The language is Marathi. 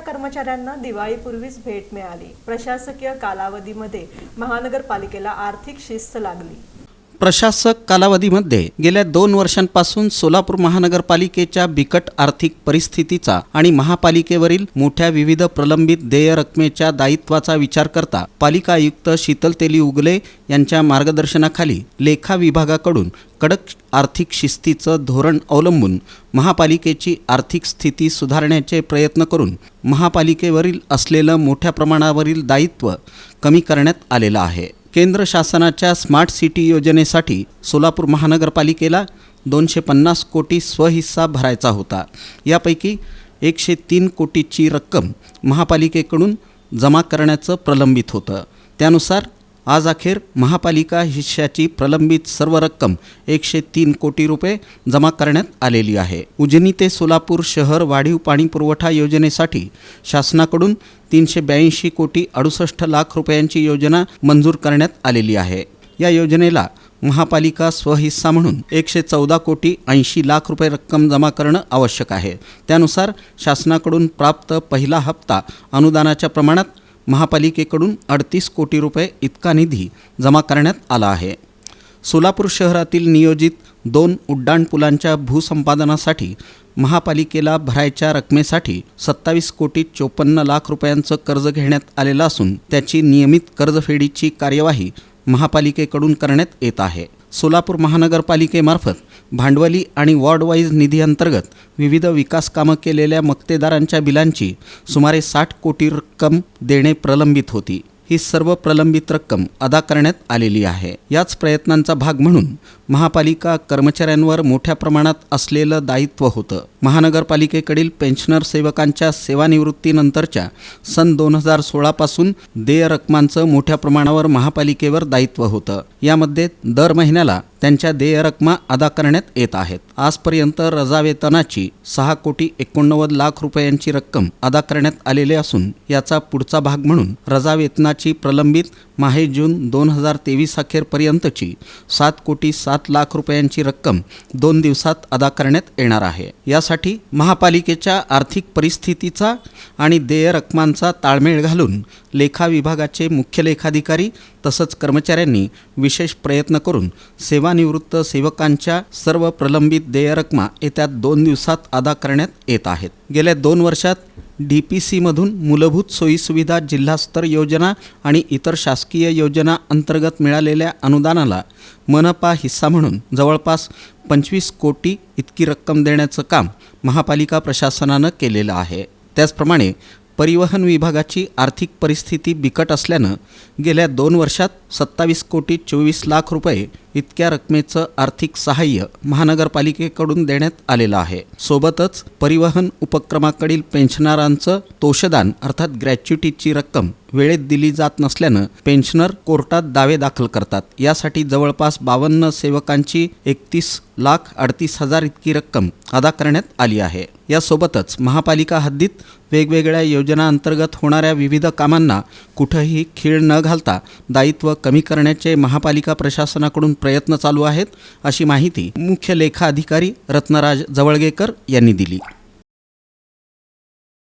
महापालिकेच्या कर्मचाऱ्यांना दिवाळीपूर्वीच भेट मिळाली. प्रशासकीय कालावधीमध्ये महानगरपालिकेला आर्थिक शिस्त लागली. प्रशासक कालावधीमध्ये गेल्या दोन वर्षांपासून सोलापूर महानगरपालिकेच्या बिकट आर्थिक परिस्थितीचा आणि महापालिकेवरील मोठ्या विविध प्रलंबित देय रकमेच्या दायित्वाचा विचार करता पालिका आयुक्त शीतल तेली उगले यांच्या मार्गदर्शनाखाली लेखा विभागाकडून कडक आर्थिक शिस्तीचं धोरण अवलंबून महापालिकेची आर्थिक स्थिती सुधारण्याचे प्रयत्न करून महापालिकेवरील असलेलं मोठ्या प्रमाणावरील दायित्व कमी करण्यात आलेलं आहे. केंद्र शासनाच्या स्मार्ट सिटी योजनेसाठी सोलापूर महानगरपालिकेला दोनशे पन्नास कोटी स्वहिस्सा भरायचा होता. यापैकी एकशे तीन कोटीची रक्कम महापालिकेकडून जमा करण्याचं प्रलंबित होतं. त्यानुसार आज अखेर महापालिका हिश्श्याची प्रलंबित सर्व रक्कम एकशे तीन कोटी रुपये जमा करण्यात आलेली आहे. उजनी ते सोलापूर शहर वाढीव पाणी पुरवठा योजनेसाठी शासनाकडून तीनशे ब्याऐंशी कोटी अडुसष्ट लाख रुपयांची योजना मंजूर करण्यात आलेली आहे. या योजनेला महापालिका स्वहिस्सा म्हणून एकशे चौदा कोटी ऐंशी लाख रुपये रक्कम जमा करणं आवश्यक आहे. त्यानुसार शासनाकडून प्राप्त पहिला हप्ता अनुदानाच्या प्रमाणात महापालिकेकडून अडतीस कोटी रुपये इतका निधी जमा करण्यात आला आहे. सोलापूर शहरातील नियोजित दोन उड्डाणपुलांच्या भूसंपादनासाठी महापालिकेला भरायच्या रकमेसाठी सत्तावीस कोटी चोपन्न लाख रुपयांचं कर्ज घेण्यात आलेलं असून त्याची नियमित कर्जफेडीची कार्यवाही महापालिकेकडून करण्यात येत आहे. सोलापूर महानगरपालिकेमार्फत भांडवली आणि वॉर्डवाईज निधीअंतर्गत निधी अंतर्गत विविध विकास कामं केलेल्या मक्तेदारांच्या बिलांची सुमारे साठ कोटी रक्कम देणे प्रलंबित होती. ही सर्व प्रलंबित रक्कम अदा करण्यात आलेली आहे. याच प्रयत्नांचा भाग म्हणून महापालिका कर्मचाऱ्यांवर मोठ्या प्रमाणात असलेलं दायित्व होतं. महानगरपालिकेकडील पेन्शनर सेवकांच्या सेवानिवृत्तीनंतरच्या सन दोन हजार सोळापासून देय रकमांचं मोठ्या प्रमाणावर महापालिकेवर दायित्व होतं. यामध्ये दर महिन्याला त्यांच्या देय रकमा अदा करण्यात येत आहेत. आजपर्यंत रजावेतनाची सहा कोटी एकोणनव्वद लाख रुपयांची रक्कम अदा करण्यात आलेली असून याचा पुढचा भाग म्हणून रजावेतनाची प्रलंबित माहे जून दोन हजार तेवीस अखेरपर्यंतची सात कोटी सात सात लाख रुपयांची रक्कम दोन दिवसात अदा करण्यात येणार आहे. यासाठी महापालिकेच्या आर्थिक परिस्थितीचा आणि देय रकमांचा ताळमेळ घालून लेखा विभागाचे मुख्य लेखाधिकारी तसंच कर्मचाऱ्यांनी विशेष प्रयत्न करून सेवानिवृत्त सेवकांच्या सर्व प्रलंबित देय रकमा येत्या दोन दिवसात अदा करण्यात येत आहेत. गेल्या दोन वर्षात डी पी सीमधून मूलभूत सोयीसुविधा जिल्हास्तर योजना आणि इतर शासकीय योजना अंतर्गत मिळालेल्या अनुदानाला मनपा हिस्सा म्हणून जवळपास पंचवीस कोटी इतकी रक्कम देण्याचं काम महापालिका प्रशासनानं केलेलं आहे. त्याचप्रमाणे परिवहन विभागाची आर्थिक परिस्थिती बिकट असल्यानं गेल्या दोन वर्षात सत्तावीस कोटी चोवीस लाख रुपये इतक्या रकमेचं आर्थिक सहाय्य महानगरपालिकेकडून देण्यात आलेलं आहे. सोबतच परिवहन उपक्रमाकडील पेन्शनरांचं तोषदान अर्थात ग्रॅच्युटीची रक्कम वेळेत दिली जात नसल्यानं पेन्शनर कोर्टात दावे दाखल करतात. यासाठी जवळपास बावन्न सेवकांची एकतीस लाख अडतीस हजार इतकी रक्कम अदा करण्यात आली आहे. यासोबतच महापालिका हद्दीत वेगवेगळ्या योजनांतर्गत होणाऱ्या विविध कामांना कुठंही खीळ न घालता दायित्व कमी करण्याचे महापालिका प्रशासनाकडून प्रयत्न चालू आहेत अशी माहिती मुख्य लेखा अधिकारी रत्नराज जवळगेकर यांनी दिली.